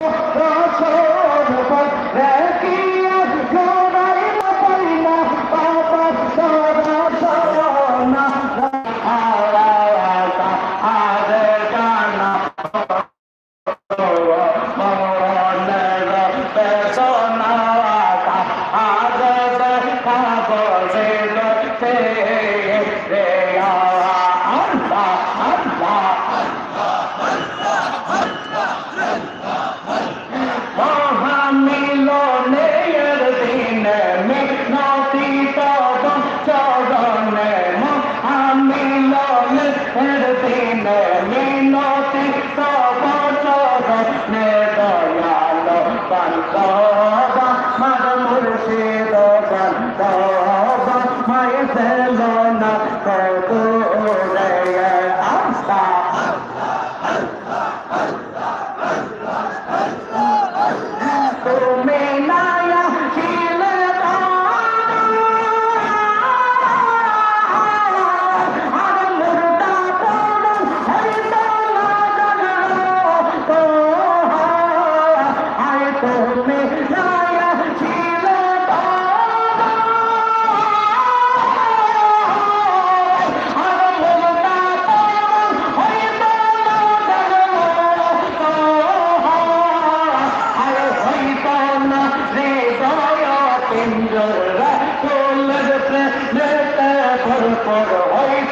মহামিলনের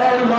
Hallelujah.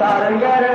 தருங்கள்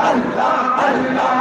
পরীক্ষা